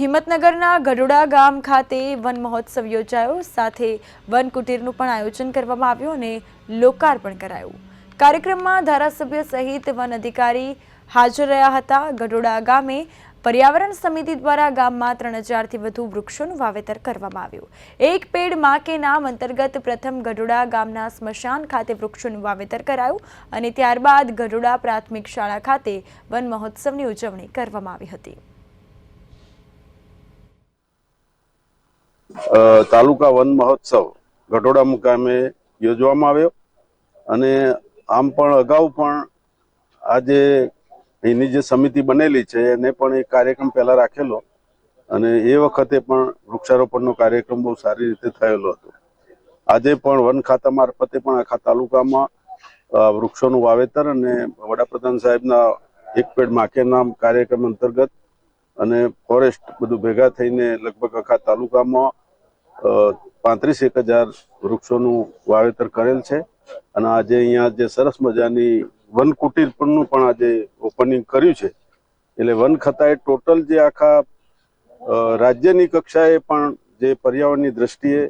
હિંમતનગરના ગઢોડા ગામ ખાતે વન મહોત્સવ યોજાયો. સાથે વન કુટીરનું પણ આયોજન કરવામાં આવ્યું અને લોકાર્પણ કરાયું. કાર્યક્રમમાં ધારાસભ્ય સહિત વન અધિકારી હાજર રહ્યા હતા. ગઢોડા ગામે પર્યાવરણ સમિતિ દ્વારા ગામમાં ત્રણ હજારથી વધુ વૃક્ષોનું વાવેતર કરવામાં આવ્યું. એક પેડમાં કે નામ અંતર્ગત પ્રથમ ગઢોડા ગામના સ્મશાન ખાતે વૃક્ષોનું વાવેતર કરાયું અને ત્યારબાદ ગઢોડા પ્રાથમિક શાળા ખાતે વન મહોત્સવની ઉજવણી કરવામાં આવી હતી. તાલુકા વન મહોત્સવ ગઢોડા મુકામે યોજવામાં આવ્યો. અને આમ પણ અગાઉ પણ આજે એની જે સમિતિ બનેલી છે, એને પણ એક કાર્યક્રમ પહેલા રાખેલો. અને એ વખતે પણ વૃક્ષારોપણનો કાર્યક્રમ બહુ સારી રીતે થયેલો હતો. આજે પણ વન ખાતા મારફતે પણ આખા તાલુકામાં વૃક્ષોનું વાવેતર અને વડાપ્રધાન સાહેબના એક પેડ માકે નામ કાર્યક્રમ અંતર્ગત અને ફોરેસ્ટ બધું ભેગા થઈને લગભગ આખા તાલુકામાં પાંત્રીસ એક હજાર વૃક્ષોનું વાવેતર કરેલ છે. અને આજે અહીંયા જે સરસ મજાની વન કુટીર પણનું પણ આજે ઓપનિંગ કર્યું છે. એટલે વન ખાતાએ ટોટલ જે આખા રાજ્યની કક્ષાએ પણ જે પર્યાવરણની દ્રષ્ટિએ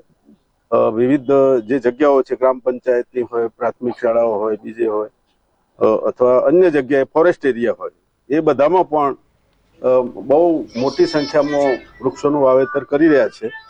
વિવિધ જે જગ્યાઓ છે, ગ્રામ પંચાયતની હોય, પ્રાથમિક શાળાઓ હોય બીજે હોય અથવા અન્ય જગ્યાએ ફોરેસ્ટ એરિયા હોય, એ બધામાં પણ બહુ મોટી સંખ્યામાં વૃક્ષોનું વાવેતર કરી રહ્યા છે.